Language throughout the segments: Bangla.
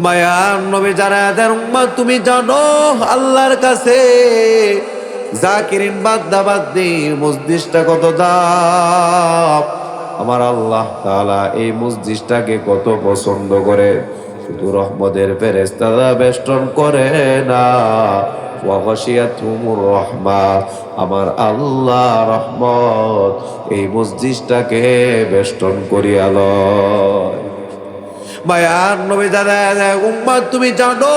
মায়ার নবী যারা এদের উম্মত, তুমি জানো আল্লাহর কাছে জাকিরিন বাদ্দা বাদ্দি মসজিদটা কত দাম? আমার আল্লাহ তাআলা এই মসজিদটাকে কত পছন্দ করে। শুধু রহমতের ফেরেস্তারা বেষ্টন করে না। রহমা আমার আল্লাহ রহমত এই মসজিদটাকে বেষ্টন করিয়া লয়। মায়ার নবী দাদা উম্মত তুমি জানো,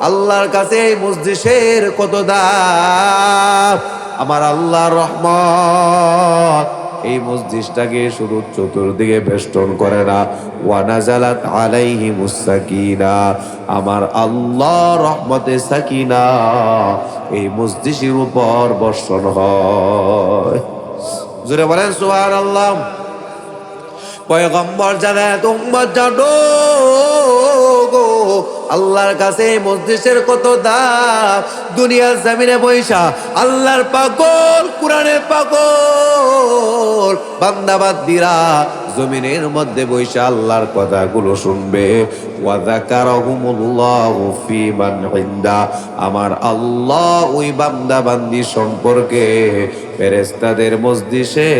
আল্লাহর কাছে এই মসজিদের কত দাম? আমার আল্লাহর রহমত। এই মসজিদটাকে শুধু চতুর্দিকে বেষ্টন করে না, ওয়ানাজালাত আলাইহি মুসাকিনা। আমার আল্লাহ রহমতে সাকিনা এই মসজিদের উপর বর্ষণ হয়। জোরে বলেন, সুবহানাল্লাহ। পয়গম্বর জানে, তোমরা জানো গো, আল্লাহর কাছে এই কত দাম? দুনিয়ার জামিনে বৈশা, আল্লাহর পাগল, কোরআনের পাগল। বান্দাবাদ্দিরা জমিনের মধ্যে বৈশা আল্লাহর কথাগুলো শুনবে। আমার আল্লাহ ওই বান্দা বান্দি সম্পর্কে ফেরেশতাদের মজলিসে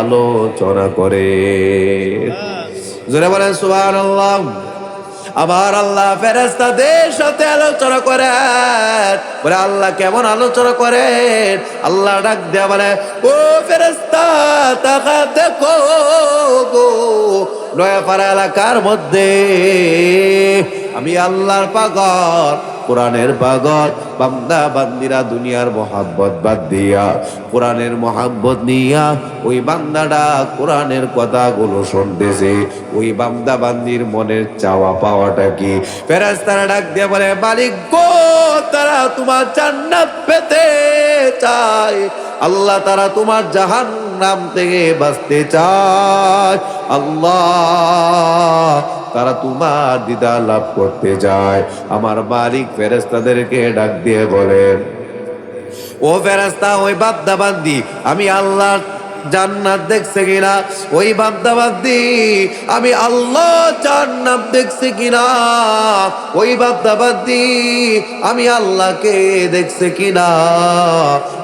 আলোচনা করে। জোরে বলেন, সুবহানাল্লাহ। আবার আল্লাহ ফেরেস্তাদের সাথে আলোচনা করেন বলে, আল্লাহ কেমন আলোচনা করেন আল্লাহ ডাক দেয়া বলে, ও ফেরেস্তা তাকা দেখো গো, নয়াপাড়া এলাকার মধ্যে আমি আল্লাহর পাগল কোরআনের পাগল বান্দা, বান্দিরা দুনিয়ার মহাব্বত বাদ দিয়া। কোরআনের মহাব্বত নিয়া ওই বান্দাটা কোরআনের কথাগুলো শুনতেছে। ওই বান্দা, বান্দির মনের চাওয়া পাওয়াটা কি? ফেরাজ তারা ডাক দিয়ে বলে, মালিক গো, তারা তোমার জান্নাত পেতে চায়। আল্লাহ তারা তোমার জাহান নাম থেকে বাঁচতে চায়। আল্লাহ তারা তোমার দিদা লাভ করতে যায়। আমার মালিক ফেরেস্তাদেরকে ডাক দিয়ে বলেন ও ফেরাস্তা ওই বাদ্দা বান্দি আমি আল্লাহ জান্নাত দেখছে কিনা? ওই বাদ্দা বান্দি আমি আল্লাহ জান্নাত দেখছে কিনা? ওই বাদ্দা বান্দি আমি আল্লাহকে দেখছে কিনা?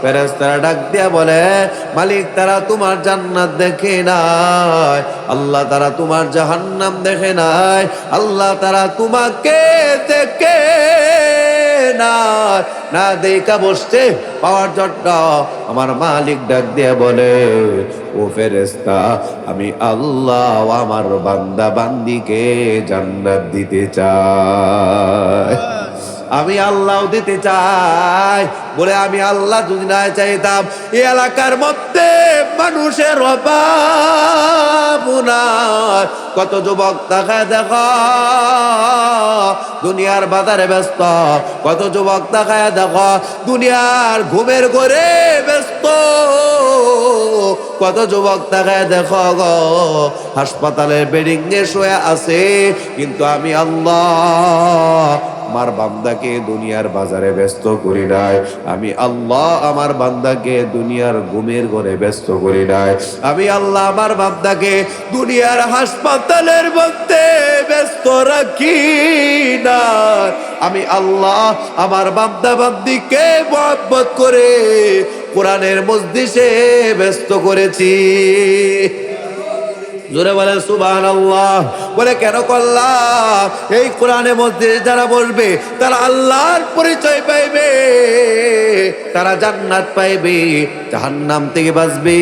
ফেরেস্তারা ডাক দিয়া বলে, মালিক, তারা তোমার জান্নাত দেখে নাই। আল্লাহ তারা তোমার জাহান্নাম দেখে নাই। আল্লাহ তারা তোমাকে দেখে না না দেখা বসছে, পাওয়ার জন্য আমার মালিক ডাক দিয়ে বলে, ও ফেরেস্তা আমি আল্লাহ আমার বান্দা বান্দিকে জান্নাত দিতে চাই। আমি আল্লাহ দিতে চাই। বলে, আমি আল্লাহ যদি না চাইতাম এই এলাকার মধ্যে মানুষের অভাব। কত যুবক দেখা, দেখ, দুনিয়ার বাজারে ব্যস্ত। কত যুবক দেখায় দেখ, দুনিয়ার ঘুমের ঘরে ব্যস্ত। কত যুবক দেখায় দেখো, গো, হাসপাতালের বেডিং শুয়ে আছে, কিন্তু আমি আল্লাহ আমার বান্দাকে দুনিয়ার বাজারে ব্যস্ত করি নাই। আমি আল্লাহ আমার বান্দাকে দুনিয়ার ঘুমের ঘরে ব্যস্ত করি নাই। আমি আল্লাহ আমার বান্দাকে দুনিয়ার হাসপাতালের মধ্যে ব্যস্ত রাখি না আমি আল্লাহ আমার বান্দা বান্দিকে মহব্বত করে কোরআনের মসজিদে ব্যস্ত করেছি। জোরে বলে সুবান আল্লাহ বলে, কেন করলাম এই কোরআনের মধ্যে যারা বলবে, তারা আল্লাহর পরিচয় পাইবে, তারা জান্নাত পাইবে, জাহান্নাম থেকে বাঁচবে।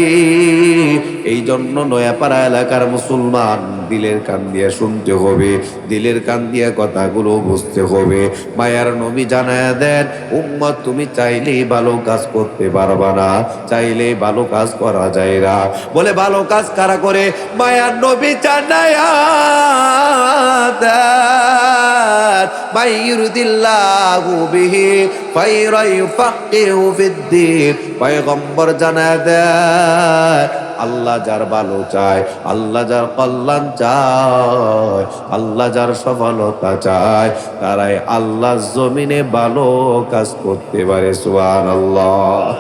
এই জন্য নয়াপাড়া এলাকার মুসলমান, দিলের কান দিয়ে শুনতে হবে, দিলের কান দিয়ে কথাগুলো বুঝতে হবে। মায়ার নবী জানায় দেন, উম্মত, তুমি চাইলেই ভালো কাজ করতে পারবা না, চাইলেই ভালো কাজ করা যায় না। বলে, ভালো কাজ কারা করে? মায়ার নবী জানায় দেন মাইয়ুরিদিল্লাহু বিহি খায়রা ইউফাক্কিহু ফিদ্দীন পয়গম্বর জানায় দেন আল্লাহ যার ভালো চায়, আল্লাহ যার কল্যাণ চায়, আল্লাহ যার সফলতা চায়, তারাই আল্লাহ জমিনে ভালো কাজ করতে পারে সুয়ান আল্লাহ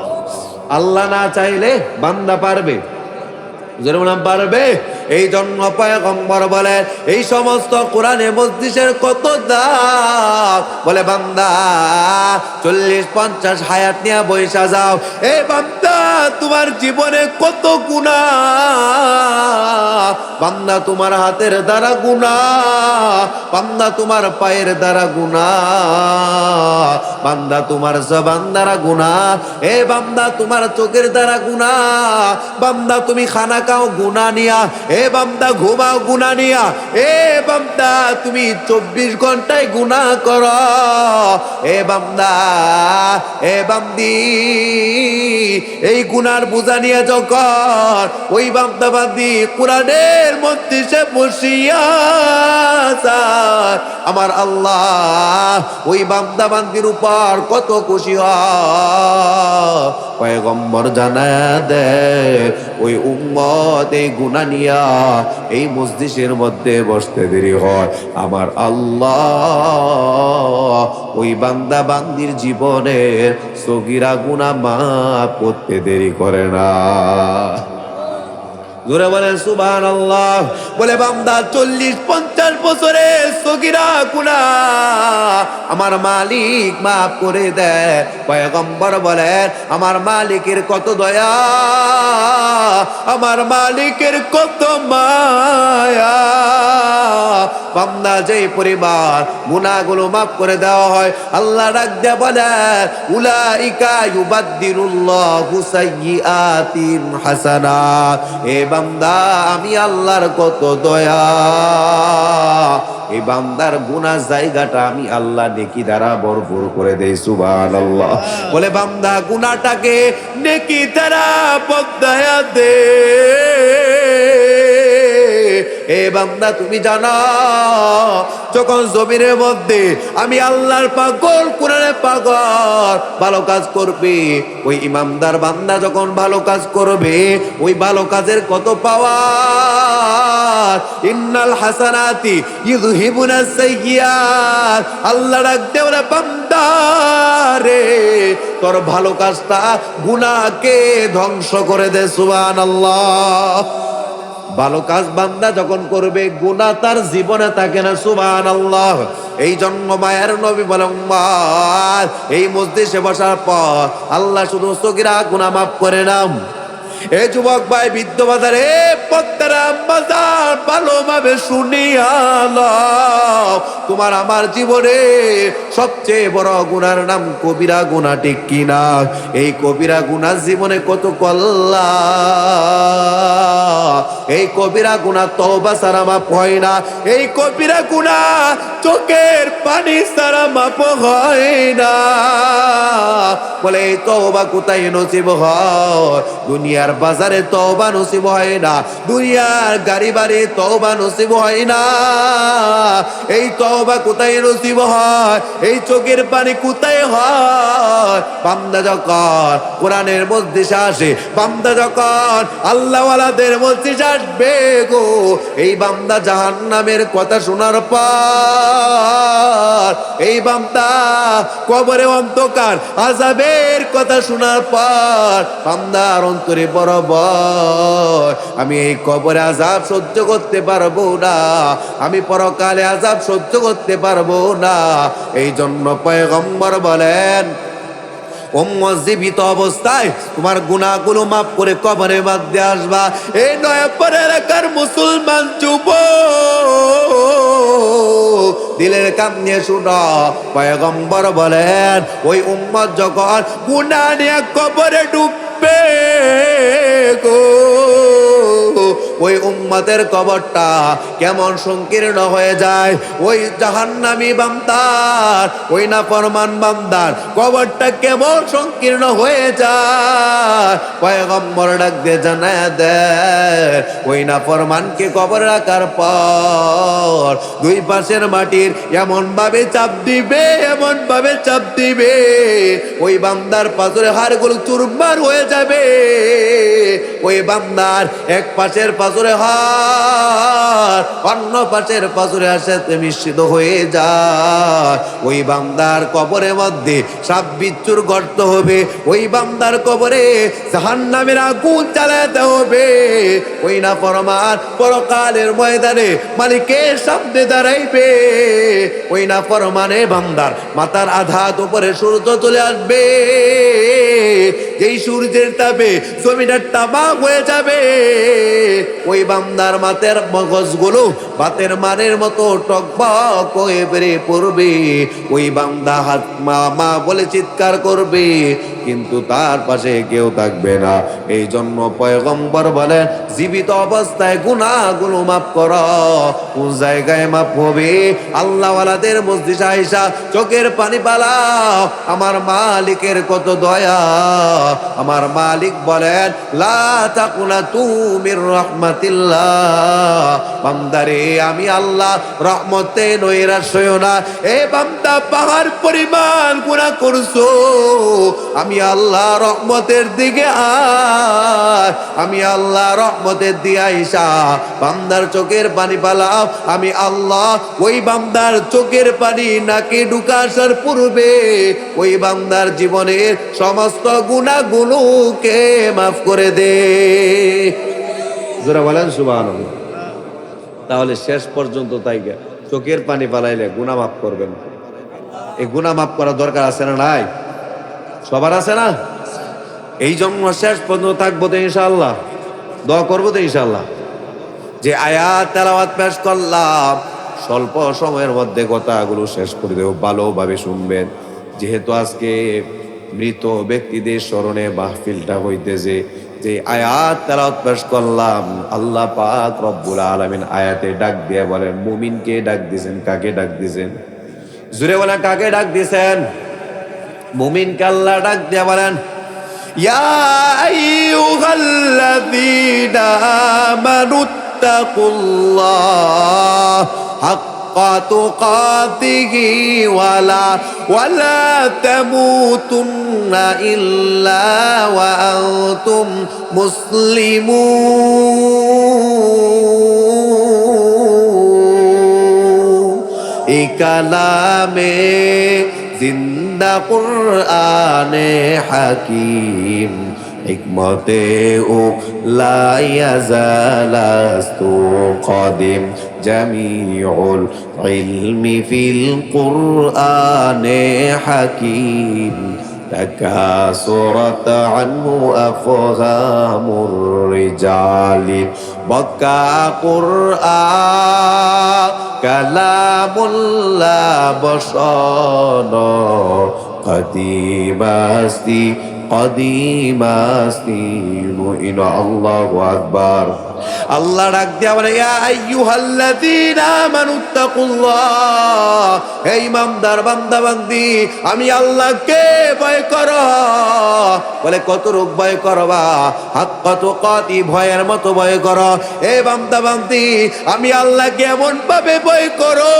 আল্লাহ না চাইলে বান্দা পারবে। যেরকম পারবে? এই জন্য পয়গম্বর বলে, এই সমস্ত কোরআনে মসজিদের কত দাম বলে, বান্দা, চল্লিশ, পঞ্চাশ হায়াত নিয়ে বৈশা যাও। এ বান্দা, তোমার জীবনে কত গুণা? বান্দা, তোমার হাতের দ্বারা গুণা। বান্দা, তোমার পায়ের দ্বারা গুণা। বান্দা, তোমার জবান দ্বারা গুণা। এ বান্দা, তোমার চোখের দ্বারা গুণা। বান্দা, তুমি খানা খাও গুণা নিয়া, এ বান্দা ঘুমাও গুণা নিয়া, এ বান্দা তুমি চব্বিশ ঘন্টায় গুণা কর, এ বান্দা, এ বান্দি, এই গুনার বোঝা নিয়ে যখন ওই বান্দা বান্দি কোরআনের মধ্যে সে বসিয়া আমার আল্লাহ ওই বান্দা বান্দির উপর কত খুশি হয়। পয়গম্বর জানা দে, ওই উম্মত এই গুণা নিয়া এই মসজিষের মধ্যে বসতে দেরি হয়। আমার আল্লাহ ওই বান্দা বান্দির জীবনের সগিরা গুনা মা করতে দেরি করে না। জোরে বলে সুবান আল্লাহ বলে, বান্দা, চল্লিশ, পঞ্চাশ বছরে সগিরা কুনা আমার মালিক মাফ করে দেয় পয়গম্বর বলেন আমার মালিকের কত দয়া, আমার মালিকের কত মায়া। বান্দা যে পরিবার গুনাহগুলো মাফ করে দেওয়া হয়, আল্লাহ ডাক দেয়া বলে, উলাইকা ইউবাদদিরুল্লাহু সাইয়্যাতিন হাসানা। এ বান্দা, আমি আল্লাহর কত দয়া। এই বান্দার গুনা জায়গাটা আমি আল্লাহ নেকি দ্বারা ভরপুর করে দেই সুবান আল্লাহ বলে, বান্দা গুনাটাকে নেকি দ্বারা বদয়া দে। এ বান্দা, তুমি জানা, যখন জমিনের মধ্যে আমি আল্লাহর পাগল কোরআনে পাগল, ভালো কাজ করবে, ওই ইমামদার বান্দা যখন ভালো কাজ করবে, ওই ভালো কাজের কত পাওয়া ইন্নাল হাসানাতি ইযহিবুনা সাইয়্যাত আল্লাহ ডাকতে ওরা বান্দা রে, তোর ভালো কাজটা গুনাহকে ধ্বংস করে দে, সুবহানাল্লাহ। ভালো কাজ বান্দা যখন করবে গুণা তার জীবনে থাকে না সুবান আল্লাহ এই জন্ম মায়ের নবী বলেন এই মসজিদে বসার পর আল্লাহ শুধু সগিরা গুণা মাফ করে নাম এ যুবক ভাই, বৃদ্ধ বাজারে পত্তারা, বাজার ভালোভাবে শুনিয়া লও। তোমার আমার জীবনে সবচেয়ে বড় গুনার নাম কবিরা গুণা ঠিক কিনা এই কবিরা গুনার জীবনে কত কল্লা এই কবিরা গুণা তওবা সারা মাপ হয় না। এই কবিরা গুণা চোখের পানি সারা মাপ হয় না। বলে, এই তওবা কোথায় নসিব হয়? দুনিয়ার বাজারে তওবা নসিব হয় না, দুনিয়ার গাড়ি বাড়ি তওবা নসিব হয় না। এই তওবা কোথায় নসিব হয়? এই চোখের পানি কোথায় হয়? বান্দা যখন কোরআনের মধ্যে আসে, বান্দা যখন আল্লাহওয়ালাদের মধ্যে আসবে গো, এই বান্দা জাহান নামের কথা শোনার পর, এই বান্দা কবরে অন্ধকার আজাবের কথা শোনার পর, বান্দার অন্তরে বড় আমি এই কবরে আজাব সহ্য করতে পারব না। আমি পরকালে আজাব সহ্য করতে পারব না। এই জন্য পয়গম্বর বলেন জীবিত অবস্থায় তোমার গুণাগুলো মাফ করে কবরে মধ্যে আসবা। এই নয়াপর এলাকার মুসলমান যুব দিলের কাম নিয়ে শুনো, পয়গম্বর বলেন, ওই উম্মত যখন গুণা নিয়ে কবরে ডুববে গো। ওই উম্মতের কবরটা কেমন সংকীর্ণ হয়ে যায়। ওই জাহান্নামী বান্দার, ওই না ফরমান বান্দার কবরটা কেমন সংকীর্ণ হয়ে যায়। পয়গম্বর ডাক দিয়ে জানায় দে, ওই না ফরমানকে কবর রাখার পর দুই পাশের মাটির এমন ভাবে চাপ দিবে এমন ভাবে চাপ দিবে। ওই বামদার পাথরে হাড়গুলো চুরমার হয়ে যাবে। ওই বামদার এক পাশের পাথরে হার, অন্য পাশের পাথরে সাথে মিশ্রিত হয়ে যায়। ওই বান্দার কবরের মধ্যে সাপ বিচ্ছুর গর্ত হবে, ওই বান্দার কবরে জাহান্নামের আগুন চালাতে হবে। ওই না পরমার পরকালের ময়দানে মালিকের সামনে দাঁড়াইবে। ওই না পরমানে বান্দার মাথার আঘাত উপরে সূর্য চলে আসবে। যেই সূর্যের তাপে জমিটার তামাক হয়ে যাবে। ওই বান্দার মাথার মগজগুলো বাতের মানের মতো টকবক হয়ে বেড়ে পড়বে। ওই বান্দা হাত মা মা বলে চিৎকার করবে, কিন্তু তার পাশে কেউ থাকবে না। এই জন্য পয়গম্বর বলেন জীবিত অবস্থায় গুনাহগুলো মাফ কর। কোন জায়গায় মাফ হবে? আল্লাহওয়ালাদের মসজিদ আইসা চোখের পানি পালাও। আমার মালিকের কত দয়া। আমার মালিক বলেন, লা তাকুনা বান্দারে, আমি আল্লাহ রহমতে নৈরাশ হইও না। এ বান্দা, পাহাড় পরিমাণ গুনাহ করছ। আমি আল্লাহ রহমতের দিকে আমি আল্লাহ রহমতের দিয়ে আইসা বান্দার চোখের পানি পালাও। আমি আল্লাহ ওই বান্দার চোখের পানি নাকি ঢুকা আসার পূর্বে ওই বান্দার জীবনের সমস্ত গুণাগুলোকে মাফ করে দে। জোরা বলেন সুবাহ তাহলে শেষ পর্যন্ত তাই চোখের পানি পালাইলে গুণা মাফ করবেন। এই গুণা মাফ করার দরকার আছে না নাই? সবার আছে না? এই জন্য শেষ পর্যন্ত থাকব তো ইনশাল্লাহ দোয়া করব তো ইনশাল্লাহ যে আয়াত, তেলাওয়াত পেশ করলাম, স্বল্প সময়ের মধ্যে কথাগুলো শেষ করে দেব, ভালোভাবে শুনবেন। যেহেতু আজকে মৃত ব্যক্তিদের স্মরণে মাহফিলটা হইতেছে যে আয়াত তারা পেশ করলাম, আল্লাহ পাক রব্বুল আলমিন আয়াতে ডাক দিয়ে বলেন মুমিনকে ডাক দিয়েছেন কাকে ডাক দিয়েছেন জুড়ে বলেন, কাকে ডাক দিয়েছেন মুমিন কাল্লা ডাক দিয়ে বলেন, ইয়া আইয়ুহাল্লাযীনা حق تقاته ولا ولا تموتن إلا وأنتم مسلمون إكلامي زند قرآن حكيم حكمته لا يزال قديم جميع العلم في القرآن حكيم تكاثرت عنه أفهام الرجال بكى قرآن كلام لا بشانا قديم أستي قديم أستي إن الله أكبر আল্লাহ ডাক দিয়া ইমানদার বান্দা বান্দি আমি আল্লাহকে ভয় করো। বলে, কত রূপ ভয় করবা হাত কত কতি ভয়ের মতো ভয় করো। হে বান্দা বান্দি আমি আল্লাহকে এমন ভাবে ভয় করো।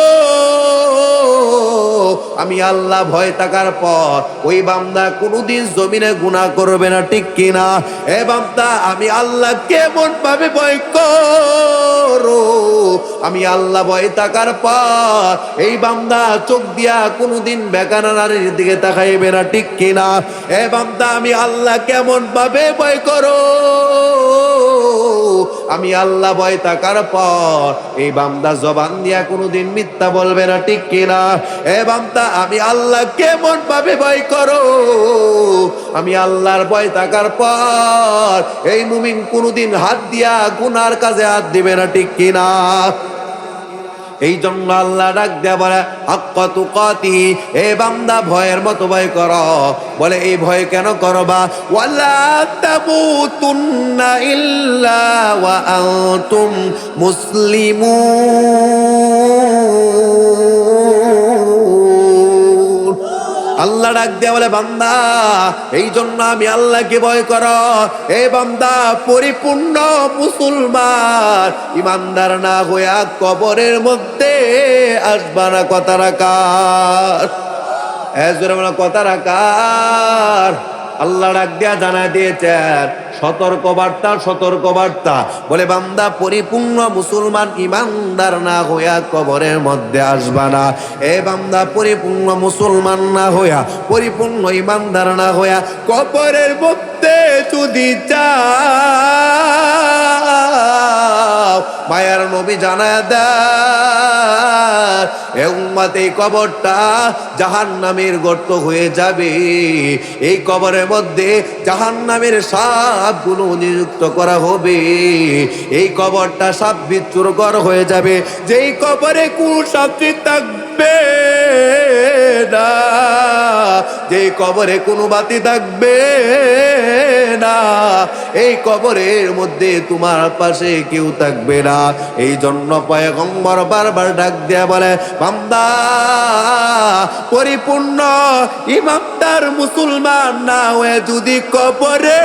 আমি আল্লাহ ভয় থাকার পর, ওই বান্দা কোনোদিন জমিনে গুনাহ করবে না, ঠিক কিনা? এ বান্দা, আমি আল্লাহ কেমন ভাবে ভয় করো। আমি আল্লাহ ভয় থাকার পর এই বান্দা চোখ দিয়া কোনোদিন বেকানা নারীর দিকে তাকাইবে না, ঠিক কিনা? এ বান্দা, আমি আল্লাহ কেমন ভাবে ভয় করো? আমি আল্লাহ ভয় থাকার পর এই বান্দা জবান দিয়া কোনোদিন মিথ্যা বলবে না, ঠিক কিনা? এ বান্দা, আমি আল্লাহ কেমন ভাবে ভয় করো? আমি আল্লাহর ভয় তাকার পর এই মুমিন কোনোদিন হাত দিয়া গুনার কাজে হাত দিবে না, ঠিক কিনা? এই জন্য আল্লাহ ডাক দেয়া বলে, হাক্কা তুকাতি, এ বান্দা ভয়ের মতো ভয় কর। বলে, এই ভয় কেন করবা? ওয়ালা তামুতুন্না ইল্লা ওয়া আনতুম আল্লাহ ডাক দেয়া বলে, বান্দা এই জন্য আমি আল্লাহকে ভয় কর। এ বান্দা, পরিপূর্ণ মুসলমান। ইমানদার না হইয়া কবরের মধ্যে আসবা না, কথা রাখার। কথা রাখার। আল্লাহ ডাক দিয়া জানা দিয়েছেন সতর্ক বার্তা সতর্ক বার্তা বলে, বান্দা, পরিপূর্ণ মুসলমান ইমানদার না হইয়া কবরের মধ্যে আসবা না। এ বান্দা, পরিপূর্ণ মুসলমান না হইয়া, পরিপূর্ণ ইমানদার না হইয়া কবরের মধ্যে যদি যাও মায়ার নবী জানায় দেয়, এ কবরটা জাহান্নামের গর্ত হয়ে যাবে। এই কবরের মধ্যে জাহান জাহান্নামের সাপগুলো নিযুক্ত করা হবে। এই কবরটা সাপ বিচ্ছুর কর হয়ে যাবে। যেই কবরে কোন সাপটি থাকবে না। যেই কবরে কোনো বাতি থাকবে না। এই কবরের মধ্যে তোমার পাশে কেউ থাকবে না। এই জন্য পয়গম্বর বারবার ডাক দেয়া বলে, বান্দা, পরিপূর্ণ ইমামদার মুসলমান না হয়ে যদি কবরে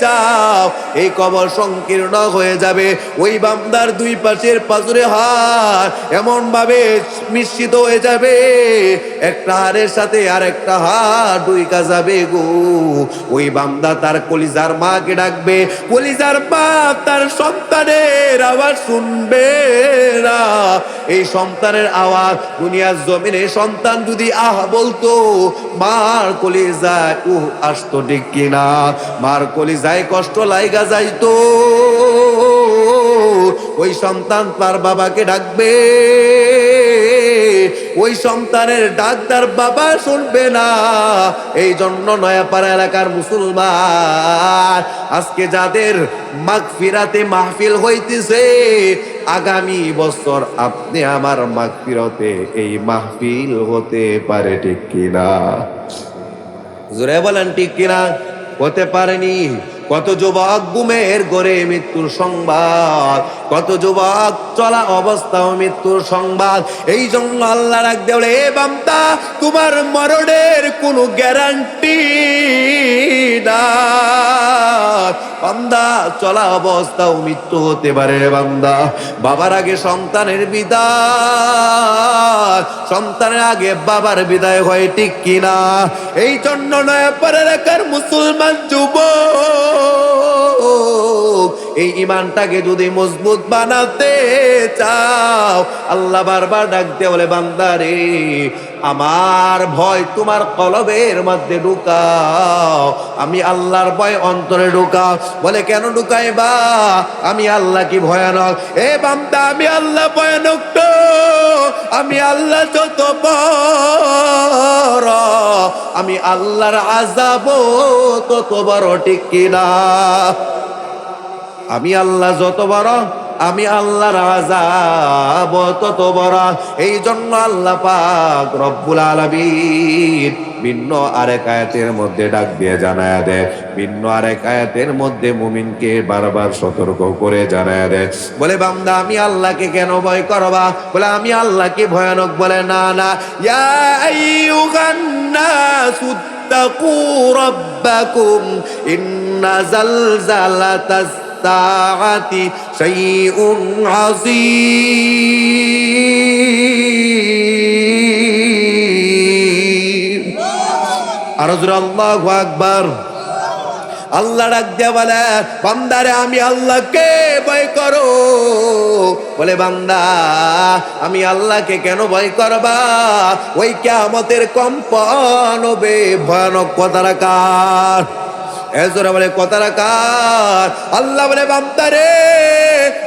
যাও, এই কবর সংকীর্ণ হয়ে যাবে। ওই বান্দার দুই পাশের পাজরে হার এমন ভাবে মিশ্রিত হয়ে যাবে। একটা হাড়ের সাথে আর একটা হাড় দুইকা যাবে গো। ওই বান্দা তার কলিজার মাকে ডাকবে। কলিজার মা তার সন্তানের আওয়াজ শুনবে না। এই সন্তানের আওয়াজ দুনিয়ার জমিনে সন্তান যদি আহ বলতো, মার কলিজায় উহ আসতো ঠিক কিনা? মার কলিজায় কষ্ট লাইগা যাইতো। ওই সন্তান তার বাবাকে ডাকবে। ওই সন্তানের ডাক্তার বাবা শুনবে না। এই জন্য নয়াপাড়া এলাকার মুসলমান, আজকে যাদের মাগফিরাতে মাহফিল হইতেছে, আগামী বছর আপনি আমার মাগফিরতে এই মাহফিল হতে পারে ঠিক কিনা? জোরে বলেন ঠিক কিনা? হতে পারেনি। কত যুবক গুমের গড়ে মৃত্যুর সংবাদ কত যুবক, চলা অবস্থাও মৃত্যুর সংবাদ। এই জন্য আল্লাহ রাখ দেওয়া এ বামতা তোমার মরণের কোনো গ্যারান্টি বান্দা, চলা অবস্থাও মৃত্যু হতে পারে বান্দা। বাবার আগে সন্তানের বিদায়। সন্তানের আগে বাবার বিদায় হয় ঠিক কিনা? এই জন্য নয় পরে রাখার মুসলমান যুবক এই ইমানটাকে যদি মজবুত বানাতে চাও, আল্লাহ বারবার ডাকতে বলে, বান্দারে, আমার ভয় তোমার কলবের মধ্যে ঢুকাও। আমি আল্লাহর ভয় অন্তরে ঢুকাও। বলে, কেন ঢুকাই বা আমি আল্লাহ কি ভয়ানক? এ বান্দা, আমি আল্লাহ ভয়ানক তো। আমি আল্লাহ যত বড়। আমি আল্লাহর আজাব তত বড়, ঠিক কিনা? আমি আল্লাহ যত বড়, আমি আল্লাহ আজাব তত বড়। এই জন্য আল্লাহ পাক রব্বুল আলামিন ভিন্ন আরেক আয়াতের মধ্যে ডাক দিয়ে জানায় দেয়। ভিন্ন আরেক আয়াতের মধ্যে মুমিনকে বারবার সতর্ক করে জানায় দেয়। বলে বামদা আমি আল্লাহকে কেন ভয় করবা? বলে, আমি আল্লাহকে ভয়ানক বলে, না না। ইয়া আইয়ুহান নাসু ইন্না জালজালাতাস الساعة شيء عظيم أرجو الله أكبر আল্লাহ ডাক দিয়া বলে বান্দারে আমি আল্লাহকে ভয় করো বলে বান্দা আমি আল্লাহকে কেন ভয় করবা ওই কেমতের কম্পন হবে ভয়ানক কথা রাখার এজোরা বলে, কথা রাখার। আল্লাহ বলে, বান্দারে,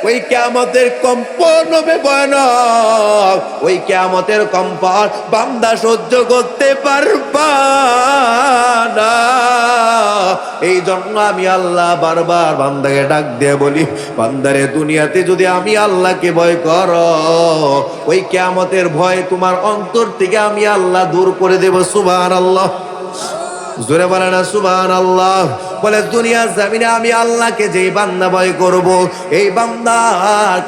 ওই কেমতের কম্পন হবে ভয়ানক। ওই কেমতের কম্পন বান্দা সহ্য করতে পারবা না। এই জন্য আমি আল্লাহ বারবার বান্দাকে ডাক দিয়ে বলি, বান্দারে, দুনিয়াতে যদি আমি আল্লাহকে ভয় কর, ওই কেমতের ভয় তোমার অন্তর থেকে আমি আল্লাহ দূর করে দেব সুবান আল্লাহ জোরে বলে না সুবান আল্লাহ বলে, দুনিয়ার জামিনে আমি আল্লাহকে যে বান্দা ভয় করব, এই বান্দা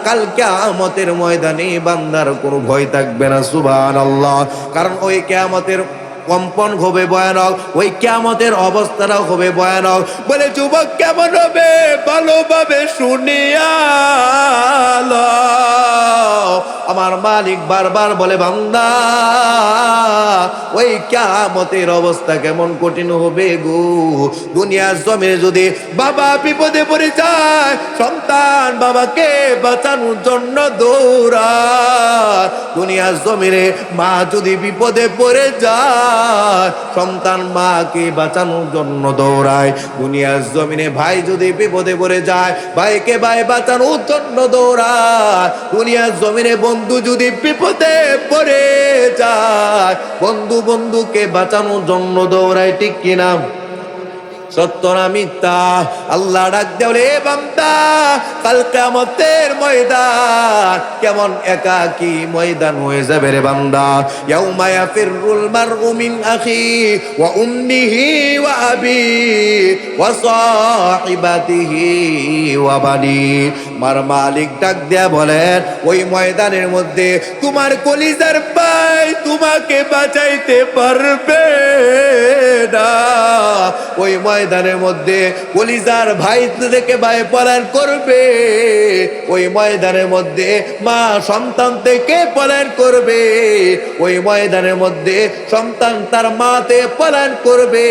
কালকে আমতের ময়দানে বান্দার কোনো ভয় থাকবে না সুবান আল্লাহ কারণ ওই কেয়ামতের কম্পন হবে ভয়ানক, ওই কেমতের অবস্থাটাও হবে ভয়ানক। বলে, যুবক, কেমন হবে? ভালোভাবে শুনিয়া। আমার মালিক বারবার বলে, বান্দা, ওই কেমতের অবস্থা কেমন কঠিন হবে গো? দুনিয়ার জমিনে যদি বাবা বিপদে পড়ে যায়, সন্তান বাবাকে বাঁচানোর জন্য দৌড়ায়। দুনিয়ার জমিনে মা যদি বিপদে পড়ে যায় সন্তান মাকে বাঁচানোর জন্য দৌড়ায়। দুনিয়ার জমিনে ভাই যদি বিপদে পড়ে যায়, ভাইকে ভাই বাঁচানোর জন্য দৌড়ায়। দুনিয়ার জমিনে বন্ধু যদি বিপদে পড়ে যায়, বন্ধু বন্ধুকে বাঁচানোর জন্য দৌড়ায়, ঠিক কিনা? সত্য না মিথ্যা। আল্লাহ ডাক দেও রে বান্দা, কাল কিয়ামতের ময়দান। কেমন একাকী ময়দান হয়ে যাবে রে বান্দা। ইয়াউমা ইয়াফিরুল মারউ মিন আখি ওয়া উম্মিহি ওয়া আবি ওয়া সাহিবাতিহি ওয়া বানি। মার মালিক ডাক দেয়া বলেন, ওই ময়দানের মধ্যে তোমার কলিজার ভাই তোমাকে বাঁচাইতে পারবে না। ওই ময়দানের মধ্যে কলিজার ভাই থেকে ভাই পলায়ন করবে। ওই ময়দানের মধ্যে মা সন্তান থেকে পলায়ন করবে। ওই ময়দানের মধ্যে সন্তান তার মাতে পলায়ন করবে।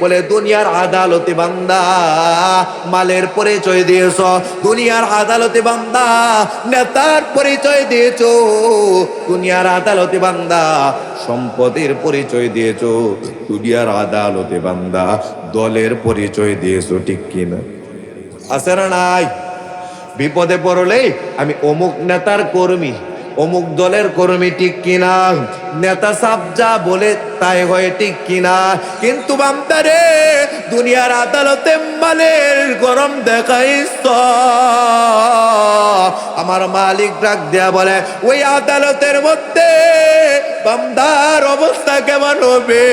বলে, দুনিয়ার আদালতে বান্দা, মালের পরিচয় দিয়েছ, দুনিয়ার আদালতে বান্দা, নেতার পরিচয় দিয়েছ, দুনিয়ার আদালতে বান্দা, সম্পদের পরিচয় দিয়েছ, দুনিয়ার আদালতে বান্দা, দলের পরিচয় দিয়েছ, ঠিক কিনা? আছে না নাই? বিপদে পড়লে আমি অমুক নেতার কর্মী, অমুক দলের কর্মী, ঠিক কিনা? নেতা সাবজা বলে তাই হয় ঠিক কিনা? কিন্তু বান্দারে দুনিয়ার আদালতে মালের গরম দেখাইছ আমার মালিক ডাক দেয়া বলে, ওই আদালতের মধ্যে বান্দার অবস্থা কেমন হবে?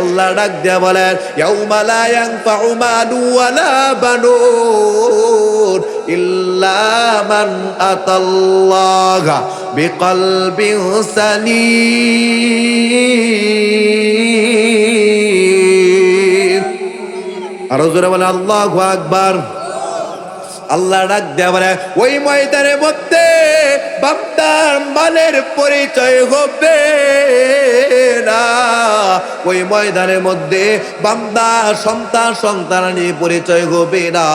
আল্লাহ ডাক দেয়া বলেন ইয়াউমা লা ইয়ানফাউ মালু ওয়ালা বানুন ইল্লা মান আতাল্লাহা বিকলবিন আরও জোরে বলে আল্লাহ আকবার। আল্লাহ ডাক দেওয়া ওই ময়দানের মধ্যে বান্দার মালের পরিচয় হবে না। ওই ময়দানের মধ্যে বান্দা, সন্তান সন্তানানি পরিচয় হবে না।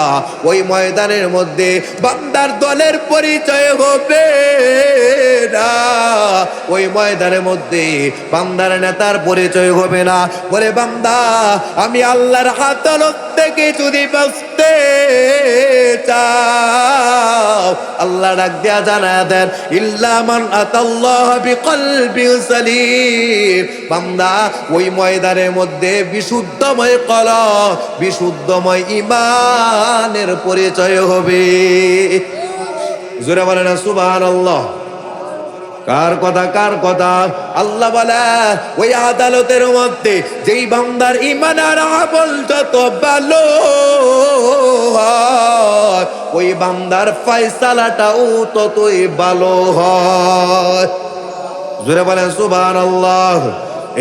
ওই ময়দানের মধ্যে বান্দার দলের পরিচয় হবে না। ওই ময়দানের মধ্যে বান্দার নেতার পরিচয় হবে না। বলে, বান্দা, আমি আল্লাহর হাতলত থেকে যদি বাঁচতে চাও, আল্লাহ ডাক দেয়া জানা দেন ইল্লামান আতাল্লাহ বিকলবি সালিম। বান্দা, ওই ময়দানের মধ্যে বিশুদ্ধময় কল, বিশুদ্ধময় ইমানের পরিচয় হবে। জোরে বলে না, সুবহানাল্লাহ। কার কথা কার কথা? আল্লাহ বলে, ওই আদালতের মধ্যে যেই বান্দার ইমান আর আমল যত ভালো ওই বান্দার ফয়সালাটাও ততই ভালো হয়। জোরে বলেন সুবান আল্লাহ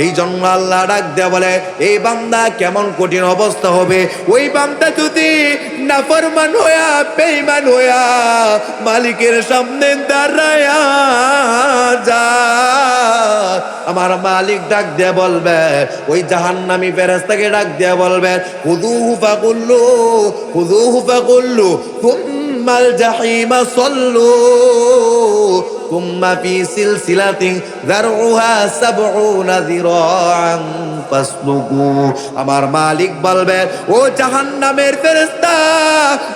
এই জন্য আল্লাহ ডাক দেয়া বলে, এই বান্দা কেমন কঠিন অবস্থা হবে? ওই বান্দা যদি নাফরমান হইয়া বেইমান হইয়া মালিকের সামনে দাঁড়ায়া যা আমার মালিক ডাক দিয়ে বলবে, ওই জাহান্নামী ফেরেস্তাকে ডাক দিয়ে বলবে হুদু হুফা কুল্লু হুদু হুফা তুম্মাল জাহিমা সল্লু। আমার মালিক বলবেন ও জাহান্নামের ফেরেশতা,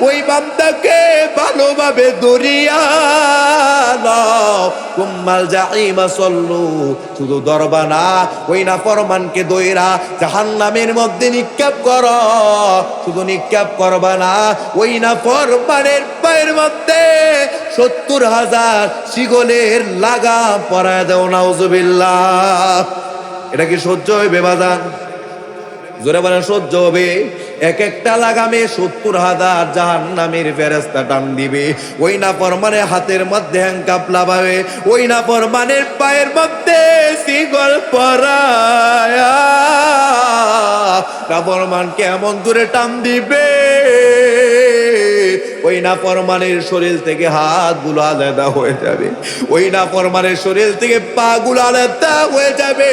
ওই বান্দাকে ভালোভাবে দরিয়া নাও। কুম্মাল জাহিমা শুধু দরবা না, ওই না ফরমানকে দইরা জাহান্নামের মধ্যে নিক্ষেপ কর। শুধু নিক্ষেপ করবা না, ওই না ফরমানের পায়ের মধ্যে সত্তর হাজার শিগো শিগলের লাগা পরায় দেও, নাউজুবিল্লাহ। এটা কি সহ্য হইবে বাজান? জোরে বলে সহ্য হবে। এক একটা লাগামে সত্তর হাজার জাহান নামের ফেরেস্তা টান দিবে। ওই না পরমানে হাতের মধ্যে হ্যাংকাপ লাভাবে, ওই না পরমানের পায়ের মধ্যে শিকল পরায়া। পরমান কেমন দূরে টান দিবে? ওই না পরমানের শরীর থেকে হাতগুলো আলাদা হয়ে যাবে। ওই না পরমানের শরীর থেকে পা গুলো আলাদা হয়ে যাবে।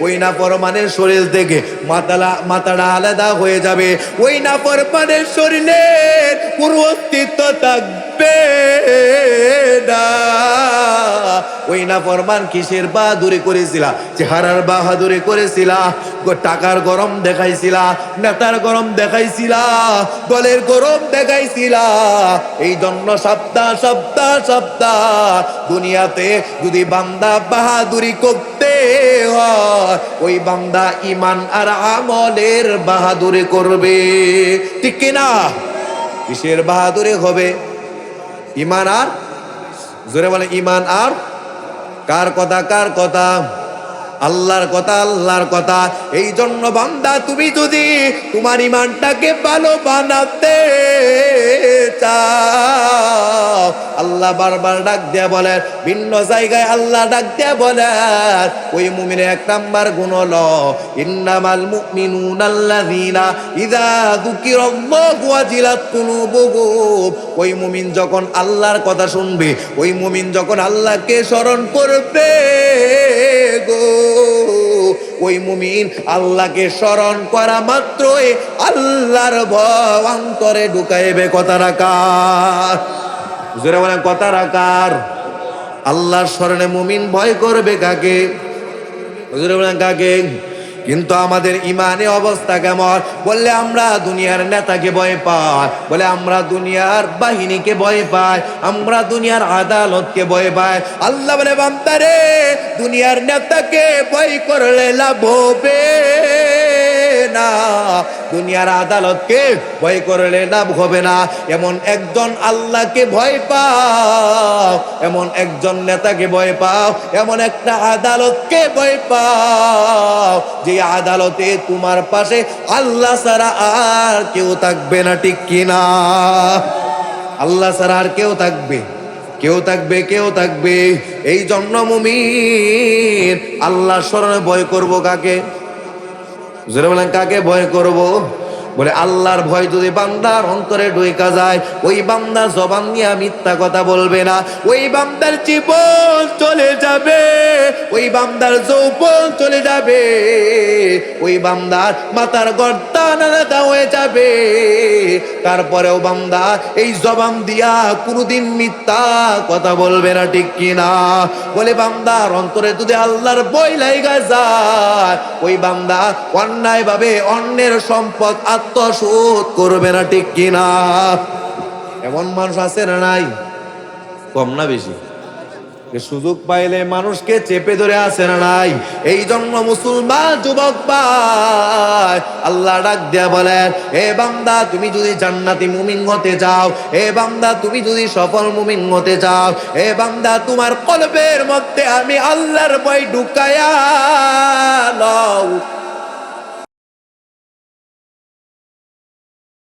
ওই না পরমানের শরীর থেকে মাতালা মাথাটা আলাদা হয়ে যাবে। ওই না পরমানের শরীরের পুরো অস্তিত্ব থাকবে ওই না ফরমান কিসের বাহাদুরি করেছিলা? চেহারার বাহাদুরি করেছিলা? টাকার গরম দেখাইছিলা, নেতার গরম দেখাইছিলা, দলের গরম দেখাইছিলা। এই জন্য সপ্তাহ সপ্তাহ সপ্তাহ দুনিয়াতে যদি বান্দা বাহাদুরি করতে হয়, ওই বান্দা ইমান আর আমলের বাহাদুরি করবে। ঠিক কিনা? কিসের বাহাদুরি হবে? ইমান আর? জোরে বলে, ইমান আর? কার কথা কার কথা? আল্লাহর কথা আল্লাহর কথা। এই জন্য বান্দা, তুমি যদি তোমার ইমানটাকে ভালো বানাতে চাও। আল্লাহ বারবার ডাক দেয়া বলেন, ভিন্ন জায়গায় আল্লাহ ডাক দেয়া বলেন, ওই মুমিনের এক নাম্বার গুণ হলো, ইন্নামাল মুমিনুন আল্লাযীনা ইযা যুকিরাল্লাহু ওয়াজিলাত কুলুবুহুম। ওই মুমিন যখন আল্লাহর কথা শুনবে, ওই মুমিন যখন আল্লাহকে স্মরণ করবে গো। ওই মুমিন আল্লাহকে স্মরণ করা মাত্রই আল্লাহর ভয় অন্তরে ঢুকাইবে কথা রাখার। জোরে বলেন, কথা রাখার। আল্লাহর স্মরণে মুমিন ভয় করবে কাকে? জোরে বলেন, কাকে? কিন্তু আমাদের ইমানে অবস্থা কেমন? বললে আমরা দুনিয়ার নেতাকে ভয় পাই। বলে আমরা দুনিয়ার বাহিনীকে ভয় পাই। আমরা দুনিয়ার আদালতকে ভয় পাই। আল্লাহ বলে, বান্দারে, দুনিয়ার নেতাকে ভয় করলে লাভ হবে। না। দুনিয়ার আদালতকে ভয় করলে লাভ হবে না। এমন একজন আল্লাহকে ভয় পাও, এমন একজন নেতাকে ভয় পাও, এমন একটা আদালতকে ভয় পাও, যে আদালতে তোমার পাশে আল্লাহ ছাড়া আর কেউ থাকবে না, ঠিক কিনা আল্লাহ ছাড়া আর কেউ থাকবে কেউ থাকবে কেউ থাকবে। এই জন্য মুমিন আল্লাহ স্মরণে ভয় করব কাকে? জোরে বলেন কাকে ভয় করব। বলে আল্লাহর ভয় যদি বান্দার অন্তরে ঢুইকা যায়, ওই বান্দা জবান নিয়ে মিথ্যা কথা বলবে না। ওই বান্দার জীবন চলে যাবে। ওই বান্দার যৌবন চলে যাবে, ওই বান্দার মাথার গর্দান আলাদা হয়ে যাবে। তারপরেও বান্দা এই জবান দিয়া কোনোদিন মিথ্যা কথা বলবে না, ঠিক কিনা? বলে বান্দার অন্তরে যদি আল্লাহর বই লাইগা যায়, ওই বান্দা অন্যায় ভাবে অন্যের সম্পদ আত্মসোধ করবে না, ঠিক কিনা? এমন মানুষ আছে না নাই? কম না বেশি? সুযোগ পাইলে মানুষকে চেপে ধরে আসে না নাই? এই জন্য মুসলমান যুবক ভাই, আল্লাহ ডাক দেয়া বলেন, এ বান্দা, তুমি যদি জান্নাতি মুমিন হতে চাও, এ বান্দা, তুমি যদি সফল মুমিন হতে চাও, এ বান্দা, তোমার কলবের মধ্যে আমি আল্লাহর বই ঢুকায়া লও।